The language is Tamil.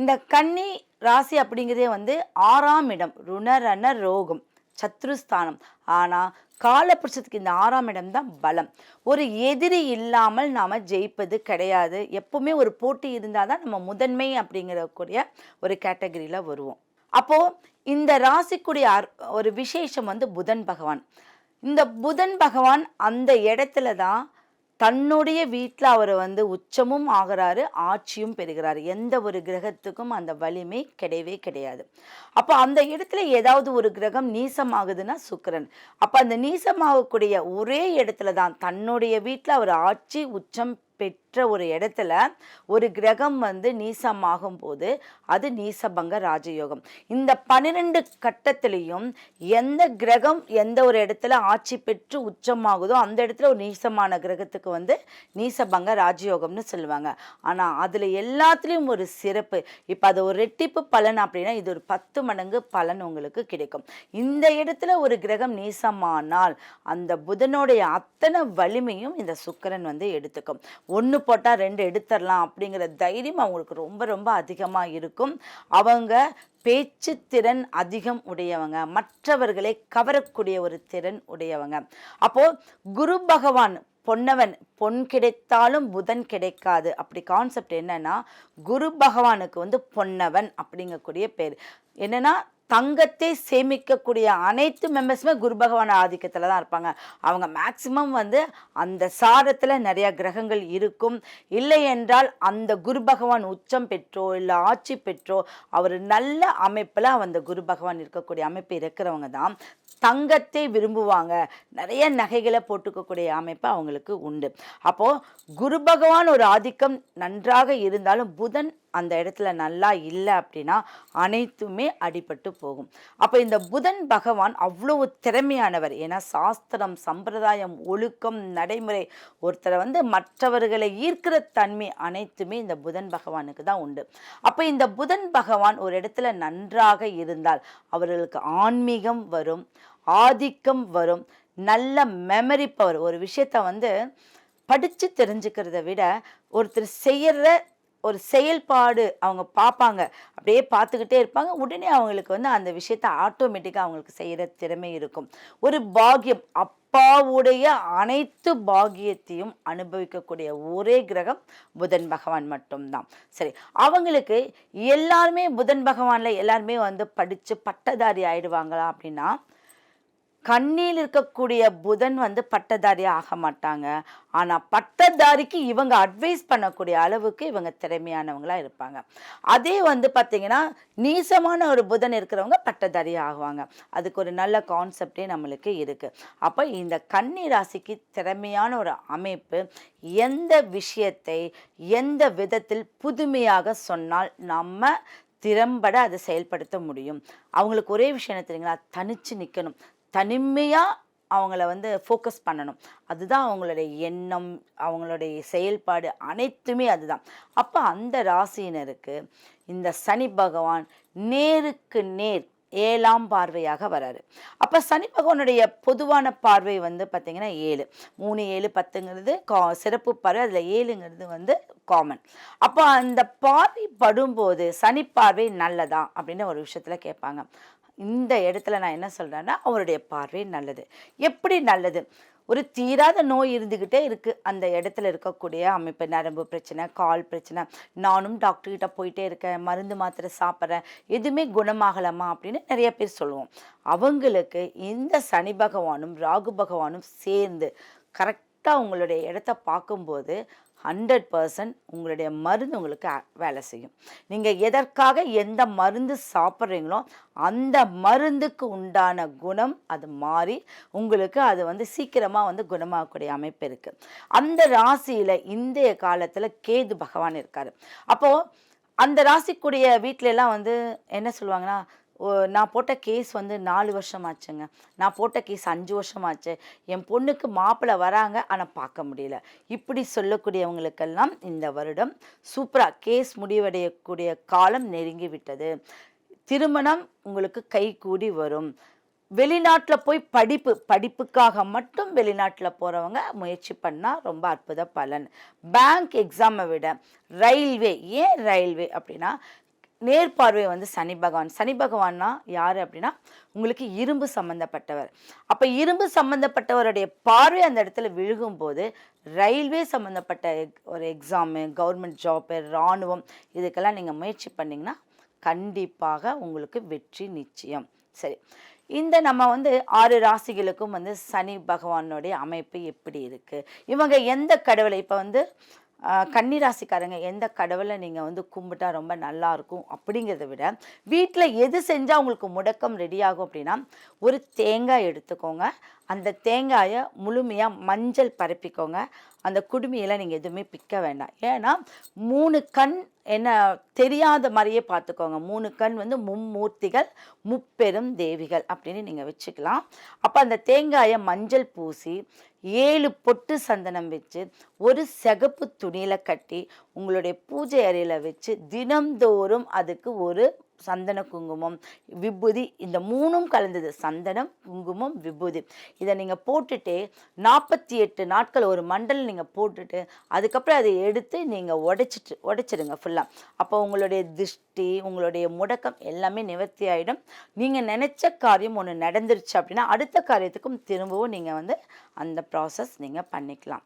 இந்த கன்னி ராசி அப்படிங்கிறதே வந்து ஆறாம் இடம் ருணரண ரோகம் சத்ருஸ்தானம். ஆனால் காலபுருஷத்துக்கு இந்த ஆறாம் இடம் தான் பலம். ஒரு எதிரி இல்லாமல் நாம் ஜெயிப்பது கிடையாது. எப்பவுமே ஒரு போட்டி இருந்தால் தான் நம்ம முதன்மை அப்படிங்கிறக்கூடிய ஒரு கேட்டகரியில் வருவோம். அப்போது இந்த ராசிக்குடைய ஒரு விசேஷம் வந்து புதன் பகவான். இந்த புதன் பகவான் அந்த இடத்துல தான் தன்னுடைய வீட்டில் அவர் வந்து உச்சமும் ஆகிறாரு ஆட்சியும் பெறுகிறாரு. எந்த ஒரு கிரகத்துக்கும் அந்த வலிமை கிடையவே கிடையாது. அப்போ அந்த இடத்துல ஏதாவது ஒரு கிரகம் நீசமாகுதுன்னா சுக்கரன். அப்போ அந்த நீசமாகக்கூடிய ஒரே இடத்துல தான் தன்னுடைய வீட்டில் அவர் ஆட்சி உச்சம் பெற் ஒரு இடத்துல ஒரு கிரகம் வந்து நீசமாகும் போது அது நீசபங்க ராஜயோகம். இந்த பன்னிரெண்டு கட்டத்திலையும் எந்த கிரகம் எந்த ஒரு இடத்துல ஆட்சி பெற்று உச்சமாகுதோ அந்த இடத்துல ஒரு நீசமான கிரகத்துக்கு வந்து நீசபங்க ராஜயோகம்னு சொல்லுவாங்க. ஆனால் அதில் எல்லாத்துலேயும் ஒரு சிறப்பு. இப்போ அது ஒரு ரெட்டிப்பு பலன் அப்படின்னா இது ஒரு பத்து மடங்கு பலன் உங்களுக்கு கிடைக்கும். இந்த இடத்துல ஒரு கிரகம் நீசமானால் அந்த புதனுடைய அத்தனை வலிமையும் இந்த சுக்கிரன் வந்து எடுத்துக்கும். ஒன்று போட்டால் ரெண்டு எடுத்துடலாம் அப்படிங்கிற தைரியம் அவங்களுக்கு ரொம்ப ரொம்ப அதிகமாக இருக்கும். அவங்க பேச்சு திறன் அதிகம் உடையவங்க. மற்றவர்களை கவரக்கூடிய ஒரு திறன் உடையவங்க. அப்போது குரு பகவான் பொன்னவன் பொன் கிடைத்தாலும் புதன் கிடைக்காது. அப்படி கான்செப்ட் என்னன்னா குரு பகவானுக்கு வந்து பொன்னவன் அப்படிங்கக்கூடிய பேர். என்னன்னா தங்கத்தை சேமிக்கக்கூடிய அனைத்து மெம்பர்ஸுமே குரு பகவான் ஆதிக்கத்தில் தான் இருப்பாங்க. அவங்க மேக்சிமம் வந்து அந்த சாரத்தில் நிறையா கிரகங்கள் இருக்கும். இல்லை என்றால் அந்த குரு பகவான் உச்சம் பெற்றோ இல்லை ஆட்சி பெற்றோ அவர் நல்ல அமைப்பில் அந்த குரு பகவான் இருக்கக்கூடிய அமைப்பு இருக்கிறவங்க தான் தங்கத்தை விரும்புவாங்க. நிறைய நகைகளை போட்டுக்கக்கூடிய அமைப்பு அவங்களுக்கு உண்டு. அப்போது குரு பகவான் ஒரு ஆதிக்கம் நன்றாக இருந்தாலும் புதன் அந்த இடத்துல நல்லா இல்லை அப்படின்னா அனைத்துமே அடிபட்டு போகும். அப்போ இந்த புதன் பகவான் அவ்வளவு திறமையானவர். ஏன்னா சாஸ்திரம் சம்பிரதாயம் ஒழுக்கம் நடைமுறை ஒருத்தரை வந்து மற்றவர்களை ஈர்க்கிற தன்மை அனைத்துமே இந்த புதன் பகவானுக்கு தான் உண்டு. அப்போ இந்த புதன் பகவான் ஒரு இடத்துல நன்றாக இருந்தால் அவர்களுக்கு ஆன்மீகம் வரும் ஆதிக்கம் வரும் நல்ல மெமரி பவர். ஒரு விஷயத்த வந்து படித்து தெரிஞ்சுக்கிறத விட ஒருத்தர் செய்கிற ஒரு செயல்பாடு அவங்க பார்ப்பாங்க. அப்படியே பார்த்துக்கிட்டே இருப்பாங்க. உடனே அவங்களுக்கு வந்து அந்த விஷயத்த ஆட்டோமேட்டிக்காக அவங்களுக்கு செய்கிற திறமை இருக்கும். ஒரு பாக்கியம் அப்பாவுடைய அனைத்து பாக்கியத்தையும் அனுபவிக்கக்கூடிய ஒரே கிரகம் புதன் பகவான் மட்டும்தான். சரி அவங்களுக்கு எல்லாருமே புதன் பகவானில் எல்லாருமே வந்து படித்து பட்டதாரி ஆயிடுவாங்களா அப்படின்னா கண்ணில் இருக்கக்கூடிய புதன் வந்து பட்டதாரி ஆக மாட்டாங்க. ஆனால் பட்டதாரிக்கு இவங்க அட்வைஸ் பண்ணக்கூடிய அளவுக்கு இவங்க திறமையானவங்களாக இருப்பாங்க. அதே வந்து பார்த்தீங்கன்னா நீசமான ஒரு புதன் இருக்கிறவங்க பட்டதாரி ஆகுவாங்க. அதுக்கு ஒரு நல்ல கான்செப்டே நம்மளுக்கு இருக்குது அப்போ இந்த கன்னி ராசிக்கு திறமையான ஒரு அமைப்பு எந்த விஷயத்தை எந்த விதத்தில் புதுமையாக சொன்னால் நம்ம திறம்பட அதை செயல்படுத்த முடியும். அவங்களுக்கு ஒரே விஷயம் என்ன தெரியுங்களா? தனிச்சு நிற்கணும் தனிமையாக அவங்கள வந்து ஃபோக்கஸ் பண்ணணும். அதுதான் அவங்களுடைய எண்ணம் அவங்களுடைய செயல்பாடு அனைத்துமே அதுதான். அப்போ அந்த ராசியினருக்கு இந்த சனி பகவான் நேருக்கு நேர் ஏழாம் பார்வையாக வராரு. அப்போ சனி பகவானுடைய பொதுவான பார்வை வந்து பார்த்திங்கன்னா ஏழு. மூணு ஏழு பத்துங்கிறது கா சிறப்பு பார்வை அதில் ஏழுங்கிறது வந்து காமன் அப்போ அந்த பார்வை படும்போது சனி பார்வை நல்லதா? அப்படின்னு ஒரு விஷயத்தில் கேட்பாங்க. இந்த இடத்துல நான் என்ன சொல்கிறேன்னா அவருடைய பார்வை நல்லது. எப்படி நல்லது? ஒரு தீராத நோய் இருந்துக்கிட்டே இருக்குது அந்த இடத்துல இருக்கக்கூடிய அமைப்பு நரம்பு பிரச்சனை கால் பிரச்சனை. நானும் டாக்டர்கிட்ட போயிட்டே இருக்கேன். மருந்து மாத்திரை சாப்பிட்றேன். எதுவுமே குணமாகலாமா அப்படின்னு நிறைய பேர் சொல்லுவோம். அவங்களுக்கு இந்த சனி பகவானும் ராகு பகவானும் சேர்ந்து கரெக்டாக உங்களுடைய இடத்த பார்க்கும்போது ஹண்ட்ரட் பர்சன்ட் உங்களுடைய மருந்து உங்களுக்கு வேலை செய்யும். நீங்கள் எதற்காக எந்த மருந்து சாப்பிட்றீங்களோ அந்த மருந்துக்கு உண்டான குணம் அது மாறி உங்களுக்கு அது வந்து சீக்கிரமாக வந்து குணமாகக்கூடிய அமைப்பு இருக்குது அந்த ராசியில் இந்திய காலத்தில் கேது பகவான் இருக்கார். அப்போது அந்த ராசிக்குடைய வீட்டிலலாம் வந்து என்ன சொல்லுவாங்கன்னா நான் போட்ட கேஸ் வந்து நாலு வருஷம் ஆச்சுங்க நான் போட்ட கேஸ் அஞ்சு வருஷம் ஆச்சு என் பொண்ணுக்கு மாப்பிள்ளை வராங்க ஆனால் பார்க்க முடியல. இப்படி சொல்லக்கூடியவங்களுக்கெல்லாம் இந்த வருடம் சூப்பராக கேஸ் முடிவடையக்கூடிய காலம் நெருங்கி விட்டது. திருமணம் உங்களுக்கு கைகூடி வரும். வெளிநாட்டில் போய் படிப்பு படிப்புக்காக மட்டும் வெளிநாட்டில் போகிறவங்க முயற்சி பண்ணால் ரொம்ப அற்புத பலன். பேங்க் எக்ஸாமை விட ரயில்வே ஏன் ரயில்வே அப்படின்னா நேர்பார்வை வந்து சனி பகவான். சனி பகவான்னா யார் அப்படின்னா உங்களுக்கு இரும்பு சம்பந்தப்பட்டவர். அப்போ இரும்பு சம்பந்தப்பட்டவருடைய பார்வை அந்த இடத்துல விழுகும்போது ரயில்வே சம்மந்தப்பட்ட ஒரு எக்ஸாமு கவர்மெண்ட் ஜாப்பு இராணுவம் இதுக்கெல்லாம் நீங்கள் முயற்சி பண்ணிங்கன்னா கண்டிப்பாக உங்களுக்கு வெற்றி நிச்சயம். சரி. இந்த நம்ம வந்து ஆறு ராசிகளுக்கும் வந்து சனி பகவானுடைய அமைப்பு எப்படி இருக்குது இவங்க எந்த கடவுளை? இப்போ வந்து கன்னிராசிக்காரங்க எந்த கடவுளை நீங்கள் வந்து கும்பிட்டா ரொம்ப நல்லா இருக்கும் அப்படிங்கிறத விட வீட்டில் எது செஞ்சால் உங்களுக்கு முடக்கம் ரெடி ஆகும் அப்படின்னா ஒரு தேங்காய் எடுத்துக்கோங்க. அந்த தேங்காயை முழுமையாக மஞ்சள் பரப்பிக்கோங்க. அந்த குடுமியெல்லாம் நீங்கள் எதுவுமே பிக்க வேண்டாம். ஏன்னா மூணு கண் என்ன தெரியாத மாதிரியே பார்த்துக்கோங்க. மூணு கண் வந்து மும்மூர்த்திகள் முப்பெரும் தேவிகள் அப்படின்னு நீங்கள் வச்சுக்கலாம். அப்போ அந்த தேங்காயை மஞ்சள் பூசி ஏழு பொட்டு சந்தனம் வச்சு ஒரு சிகப்பு துணியில் கட்டி உங்களுடைய பூஜை அறையில் வச்சு தினம்தோறும் அதுக்கு ஒரு சந்தன குங்குமம் விபூதி இந்த மூணும் கலந்தது. சந்தனம் குங்குமம் விபூதி. இதை நீங்கள் போட்டுட்டு நாற்பத்தி எட்டு நாட்கள் ஒரு மண்டல் நீங்கள் போட்டுட்டு அதுக்கப்புறம் அதை எடுத்து நீங்கள் உடைச்சிட்டு உடைச்சிடுங்க ஃபுல்லாக அப்போ உங்களுடைய திருஷ்டி உங்களுடைய முடக்கம் எல்லாமே நிவர்த்தி ஆகிடும் நீங்கள் நினச்ச காரியம் ஒன்று நடந்துருச்சு அப்படின்னா அடுத்த காரியத்துக்கும் திரும்பவும் நீங்கள் வந்து அந்த ப்ராசஸ் நீங்கள் பண்ணிக்கலாம்.